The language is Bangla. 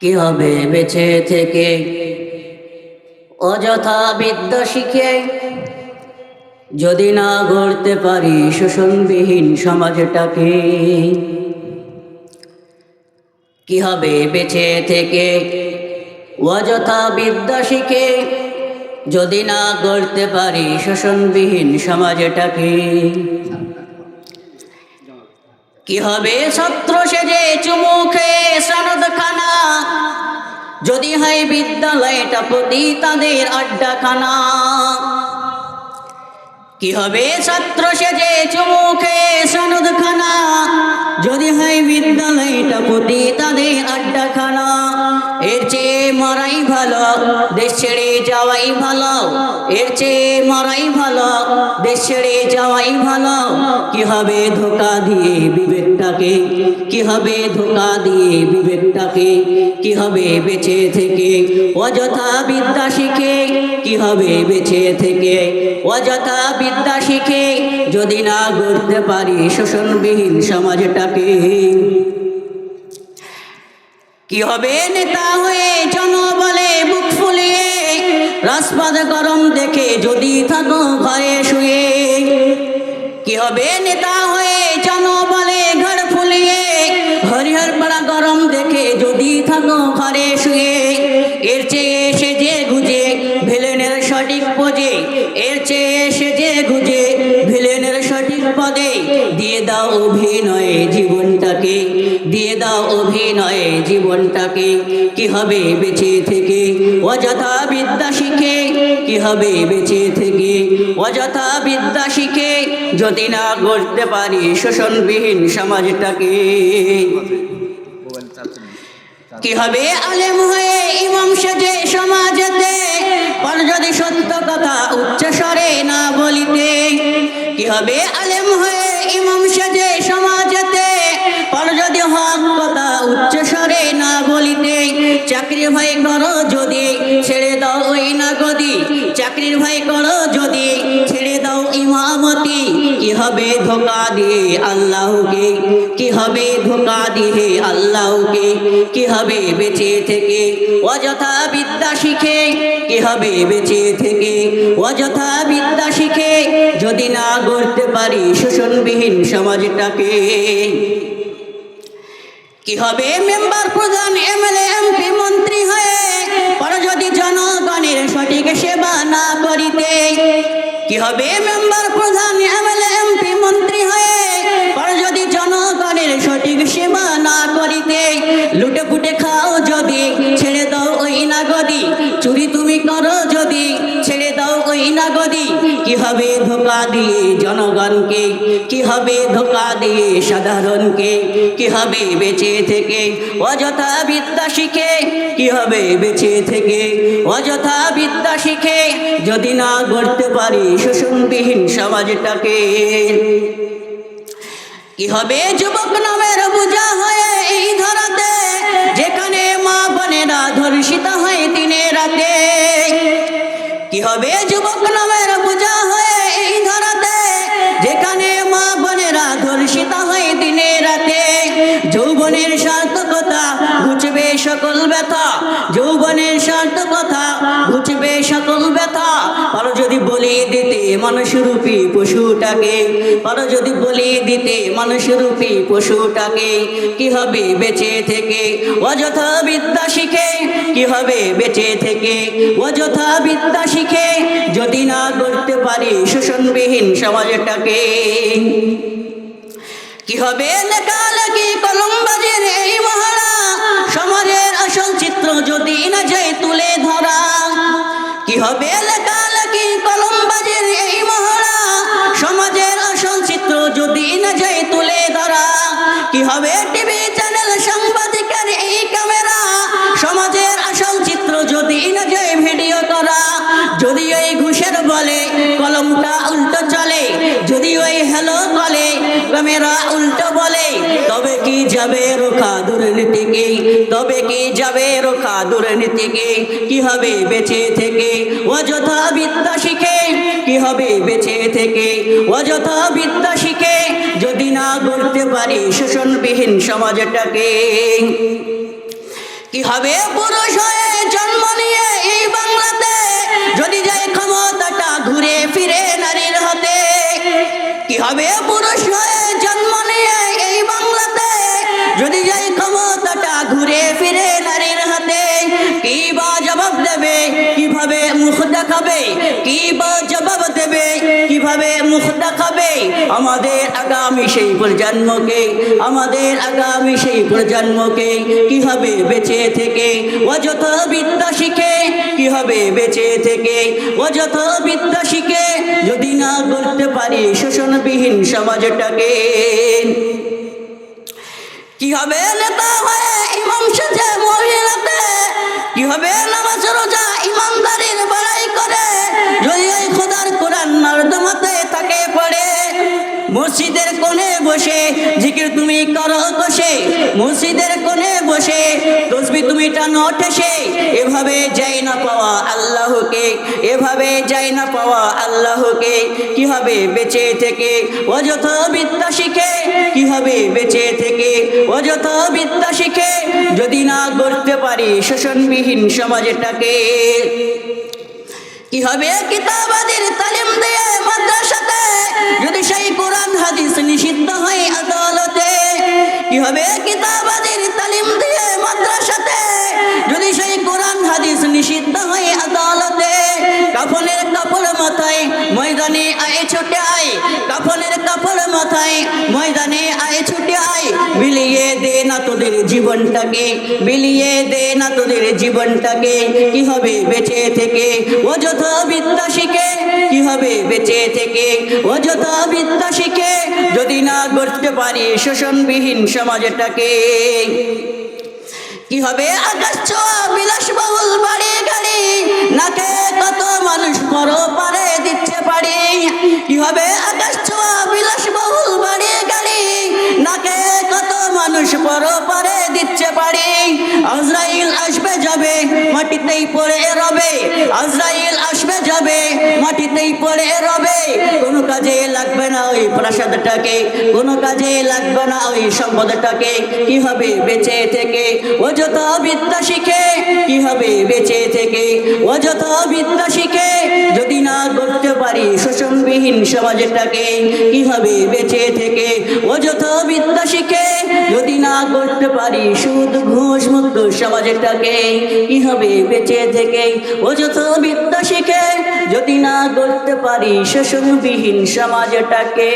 কি হবে বেঁচে থেকে? অযথা বিদ্যা শিখে যদি না গড়তে পারি শোষণবিহীন সমাজটাকে, কি হবে বেঁচে থেকে? অযথা বিদ্যা শিখে যদি না গড়তে পারি শোষণবিহীন সমাজটাকে, কি হবে? ছাত্র সেজে চুমুখে সনদ খানা যদি হয় বিদ্যালয়টা প্রতি তাদের আড্ডাখানা। কি হবে ছাত্র সেজে চুমুখে সনদ খানা যদি হয় বিদ্যালয়টা প্রতি তাদের আড্ডাখানা? এর চেয়ে মারাই ভালো, দেশ ছেড়ে যাওয়াই ভালো। এর চেয়ে মরাই ভালো, দেশ ছেড়ে যাওয়াই ভালো। কি হবে ধোকা দিয়ে বিবেকটাকে? কি হবে ধোকা দিয়ে বিবেকটাকে? কি হবে বেঁচে থেকে? অযথা বিদ্যা শিখে কি হবে বেঁচে থেকে? অযথা বিদ্যা শিখে যদি না গড়তে পারি শোষণবিহীন সমাজটাকে। কি হবে নেতা হয়ে জনবলে বুক ফুলিয়ে? রাজপথ গরম দেখে যদি থাকো ঘরে শুয়ে। কি হবে নেতা যদি ঘরে শুয়ে এর চেয়ে এসে যে গুজে ভিলেনের সঠিক পদে, এর চেয়ে এসে যে গুজে ভিলেনের সঠিক পদে, দিয়ে দাও অভিনয়ে জীবনটাকে, দিয়ে দাও অভিনয়ে জীবনটাকে। কি হবে বেঁচে থেকে অযথা বিদ্যা শিখে? কি হবে বেঁচে থেকে অযথা বিদ্যা শিখে? যদি না গড়তে পারি শোষণবিহীন সমাজটাকে। কি হবে? আলেম হয়ে ইমাম সেজে সমাজেতে পর যদি সত্য কথা উচ্চ স্বরে না বলিতে। কি হবে? আলেম হয়ে ইমাম সেজে সমাজেতে পর যদি হক কথা উচ্চ স্বরে না বলিতে। চাকরি ভয় করো যদি, ছেড়ে দাও ওই না গদি চাকরির ভয় করো হবে ধোকা দিয়ে আল্লাহকে কি হবে ধোকা দিয়ে আল্লাহকে কি হবে বেঁচে থেকে অযথা বিদ্যা শিখে কি হবে বেঁচে থেকে অযথা বিদ্যা শিখে যদি না গড়তে পারি শোষণবিহীন সমাজটাকে? কি হবে মেম্বার প্রধান, এমএলএ, এমপি, মন্ত্রী হয়ে পর যদি জনগণের সঠিক সেবা না করিতে কি হবে মেম্বার প্রধান, এমএলএ করিতে লুটে ফুটে খাও যদি, ছেড়ে দাও ওই না গদি চুরি তুমি করো যদি, ছেড়ে দাও ওই না গদি কি হবে ধোকা দিয়ে জনগণকে? কি হবে ধোকা দিয়ে সাধারণকে? কি হবে বেঁচে থেকে অযথা বিদ্যা শিখে? কি হবে বেঁচে থেকে অযথা বিদ্যা শিখে? যদি না গড়তে পারি শোষণবিহীন সমাজটাকে। কি হবে যুবক নামের বোঝা হয়ে কি হবে? যুবক নামের পূজা হয়ে এই ধরাতে, যেখানে মা বোনেরা ধর্ষিত হয় দিনে রাতে, যৌবনের সার্থকতা সকল ব্যথা, যৌবনের সার্থকতা ঘুচবে সকল ব্যথা। পারো যদি বলি দিতে মানুষরূপী পশুটাকে, পারো যদি বলি দিতে মানুষরূপী পশুটাকে, কি হবে বেঁচে থেকে? অযথা বিদ্যা শিখে, কি হবে বেঁচে থেকে? অযথা বিদ্যা শিখে, যদি না করতে পারি শোষণবিহীন সমাজটাকে, কি হবে লেখালেখি কলমবাজের ক্যামেরা উল্টো বলে তবে কি যাবে রোখা দুর্নীতিকে? তবে কি যাবে রোখা দুর্নীতিকে? কি হবে বেঁচে থেকে অযথা বিদ্যা শিখে কি হবে বেঁচে থেকে অযথা বিদ্যা না গড়তে পারি শোষণবিহীন সমাজটাকে। কি হবে? পুরুষ হয়ে জন্ম নিয়ে এই বাংলাতে যদি যায় ক্ষমতাটা ঘুরে ফিরে নারীর হাতে, কি হবে? পুরুষ হয়ে জন্ম নিয়ে এই বাংলাতে যদি যায় ক্ষমতাটা ঘুরে ফিরে নারীর হাতে, কি বা জবাব দেবে? কীভাবে মুখ দেখাবে? কি বা জবাব দেবে? কীভাবে মুখ আমাদের আগামী সেই প্রজন্মকে আমাদের আগামী সেই প্রজন্মকে কি হবে বেঁচে থেকে অযথ বিদ্যা শিখে কি হবে বেঁচে থেকে অযথ বিদ্যা শিখে যদি না করতে পারি শোষণবিহীন সমাজটাকে? কি হবে নেতা হয়ে ইমাম সাজে মহিলাতে কি হবে নামাজ রোজা ইমানদারির বড়াই করে? যদি খোদার কোরআন নর্দমাতে মসজিদের কোণে বসে জিকির তুমি করো বসে। মসজিদের কোণে বসে তসবি তুমি টানো ঠেসে। এভাবে যাই না পাওয়া আল্লাহকে, এভাবে যাই না পাওয়া আল্লাহকে। কি হবে বেঁচে থেকে অযথ বিদ্যা শিখে? কি হবে বেঁচে থেকে অযথ বিদ্যা শিখে? যদি না করতে পারি শোষণবিহীন সমাজটাকে। কি হবে কিতাবাদের তালিম দিয়ে? যদি সেই কোরআন হাদিস নিষিদ্ধ হয় আদালতে, কি হবে? কিতাবাদের তালিম দিয়ে মাদ্রাসাতে। যদি সেই কোরআন হাদিস নিষিদ্ধ হয় আদালতে, কাফনের কাপড় মাথায় ময়দানে আয় ছুটে আয়, কাফনের কাপড় মাথায় ময়দানে আয় ছুটে আয়, বিলিয়ে দে না তোদের জীবনটাকে, বিলিয়ে দে না তোদের জীবনটাকে, কি হবে? বেঁচে থেকে অযথ বিদ্যা শিখে কি হবে বেঁচে থেকে? অযথ বিদ্যা শিখে যদি না করতে পারি শোষণবিহীন সমাজটাকে। কি হবে আকাশ ছোঁয়া, বিলাসবহুল বাড়ি গাড়ি? নাকে কত মানুষ পর পারে দিচ্ছে পারি? কি হবে আকাশ ছোঁয়া, বিলাসবহুল বাড়ি গাড়ি? নাকে কত মানুষ পর পারে দিচ্ছে পারি? আজরাইল আসবে যাবে, মাটিতেই পড়ে রবে। আজরাইল কাজে লাগবে না ওই প্রাসাদটাকে, কোনো কাজে লাগবে না ওই সম্পদটাকে। কি হবে বেঁচে থেকে? অযথা বিদ্যা শিখে, কি হবে বেঁচে থেকে? অযথা বিদ্যা শিখে, যদি না করতে পারি শোষণবিহীন সমাজটাকে, কি হবে বেঁচে থেকে? অযথা বিদ্যা শিখে যদি না করতে পারি, সুদ, ঘুষ মুক্ত সমাজটাকে কি হবে বেঁচে থেকে? অযথা বিদ্যা শিখে যদি না করতে পারি, শোষণবিহীন সমাজটাকে